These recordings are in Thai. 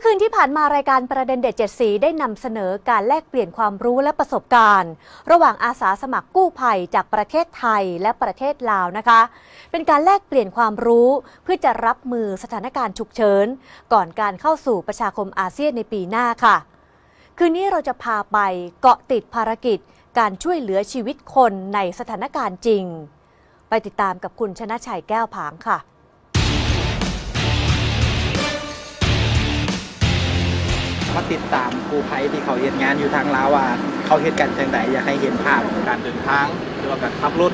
อคืนที่ผ่านมารายการประเด็นเด็ดเจ็ดสีได้นำเสนอการแลกเปลี่ยนความรู้และประสบการณ์ ระหว่างอาสาสมัครกู้ภัยจากประเทศไทยและประเทศลาวนะคะ เป็นการแลกเปลี่ยนความรู้เพื่อจะรับมือสถานการณ์ฉุกเฉินก่อนการเข้าสู่ประชาคมอาเซียนในปีหน้าค่ะ คืนนี้เราจะพาไปเกาะติดภารกิจ การช่วยเหลือชีวิตคนในสถานการณ์จริง ไปติดตามกับคุณชนะชัยแก้วผางค่ะ ติดตามกู้ภัยที่เขาเห็นงานอยู่ทางลาวว่า เขาเห็นกันจังไดอยากให้เห็นภาพการเดินทางหรือว่าการขับรถ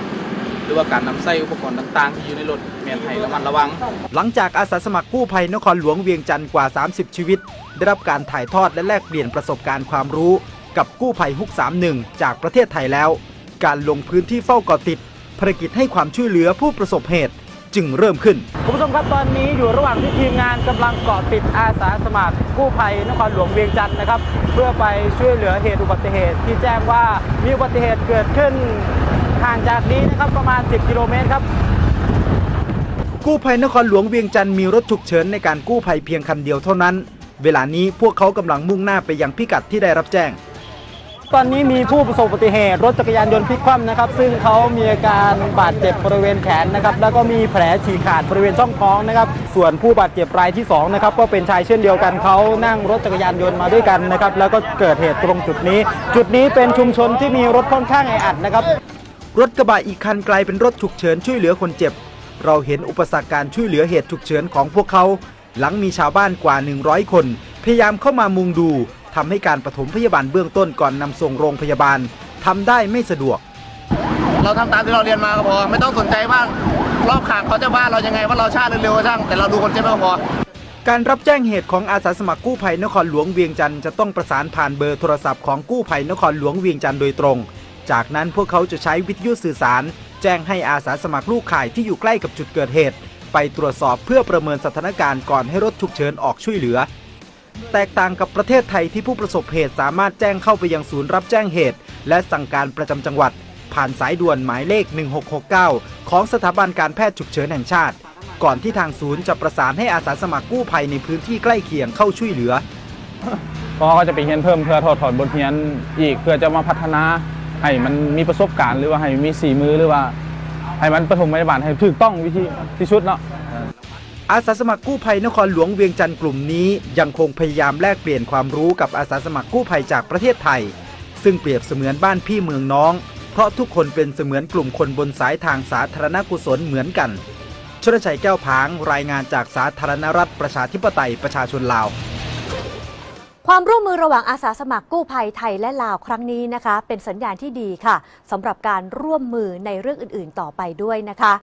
หรือว่าการนำใส่อุปกรณ์ต่าง ๆ ที่อยู่ในรถเมียนให้ระมัดระวัง หลังจากอาสาสมัครกู้ภัยนครหลวงเวียงจันทร์กว่า 30 ชีวิต ได้รับการถ่ายทอดและแลกเปลี่ยนประสบการณ์ความรู้ กับกู้ภัยฮุก 31 จากประเทศไทยแล้ว การลงพื้นที่เฝ้าเกาะติดภารกิจให้ความช่วยเหลือผู้ประสบเหตุ จึงเริ่มขึ้นคุณผู้ชมครับตอนนี้อยู่ระหว่างที่ทีมงานกำลังเกาะติดอาสาสมัครกู้ภัยนครหลวงเวียงจันทร์นะครับ เพื่อไปช่วยเหลือเหตุอุบัติเหตุที่แจ้งว่ามีอุบัติเหตุเกิดขึ้นห่างจากนี้นะครับประมาณ 10 กิโลเมตรครับกู้ภัยนครหลวงเวียงจันทร์มีรถฉุกเฉินในการกู้ภัยเพียงคันเดียวเท่านั้น เวลานี้พวกเขากำลังมุ่งหน้าไปยังพิกัดที่ได้รับแจ้ง ตอนนี้มีผู้ประสบอุบัติเหตุรถจักรยานยนต์พลิกคว่ำนะครับ ซึ่งเขามีอาการบาดเจ็บบริเวณแขนนะครับ แล้วก็มีแผลฉีกขาดบริเวณช่องท้องนะครับ ส่วนผู้บาดเจ็บรายที่สองนะครับก็เป็นชายเช่นเดียวกันเขานั่งรถจักรยานยนต์มาด้วยกันนะครับ แล้วก็เกิดเหตุตรงจุดนี้ จุดนี้เป็นชุมชนที่มีรถค่อนข้างแออัดนะครับ รถกระบะอีกคันกลายเป็นรถฉุกเฉินช่วยเหลือคนเจ็บ เราเห็นอุปสรรคการช่วยเหลือเหตุฉุกเฉินของพวกเขา หลังมีชาวบ้านกว่า 100 คน พยายามเข้ามามุงดู ทำให้การปฐมพยาบาลเบื้องต้นก่อนนำส่งโรงพยาบาลทำได้ไม่สะดวก เราทำตามที่เราเรียนมาก็พอ ไม่ต้องสนใจว่ารอบข้างเขาจะว่าเรายังไงว่าเราช้าหรือเร็วก็ช่างแต่เราดูคนเจ็บก็พอการรับแจ้งเหตุของอาสาสมัครกู้ภัยนครหลวงเวียงจันทร์จะต้องประสานผ่านเบอร์โทรศัพท์ของกู้ภัยนครหลวงเวียงจันทร์โดยตรง จากนั้นพวกเขาจะใช้วิทยุสื่อสาร แจ้งให้อาสาสมัครลูกข่ายที่อยู่ใกล้กับจุดเกิดเหตุ ไปตรวจสอบเพื่อประเมินสถานการณ์ก่อนให้รถฉุกเฉินออกช่วยเหลือ แตกต่างกับประเทศไทยที่ผู้ประสบเหตุสามารถแจ้งเข้าไปยังศูนย์รับแจ้งเหตุ และสั่งการประจำจังหวัด ผ่านสายด่วนหมายเลข 1669 ของสถาบันการแพทย์ฉุกเฉินแห่งชาติ ก่อนที่ทางศูนย์จะประสานให้อาสาสมัครกู้ภัยในพื้นที่ใกล้เคียงเข้าช่วยเหลือก็จะไปเรียนเพิ่มเพื่อถอดถอนบทเรียนอีกเพื่อจะมาพัฒนาให้มันมีประสบการณ์หรือว่าให้มีสีมือหรือว่าให้มันประถมพยาบาลให้ถูกต้องวิธีที่สุดเนาะ อาสาสมัครกู้ภัยนครหลวงเวียงจันทร์กลุ่มนี้ยังคงพยายามแลกเปลี่ยนความรู้กับอาสาสมัครกู้ภัยจากประเทศไทย ซึ่งเปรียบเสมือนบ้านพี่เมืองน้อง เพราะทุกคนเป็นเสมือนกลุ่มคนบนสายทางสาธารณกุศลเหมือนกันชนชัยแก้วผางรายงานจากสาธารณรัฐประชาธิปไตยประชาชนลาวความร่วมมือระหว่างอาสาสมัครกู้ภัยไทยและลาวครั้งนี้นะคะ เป็นสัญญาณที่ดีค่ะสำหรับการร่วมมือในเรื่องอื่น ๆ ต่อไปด้วยนะคะ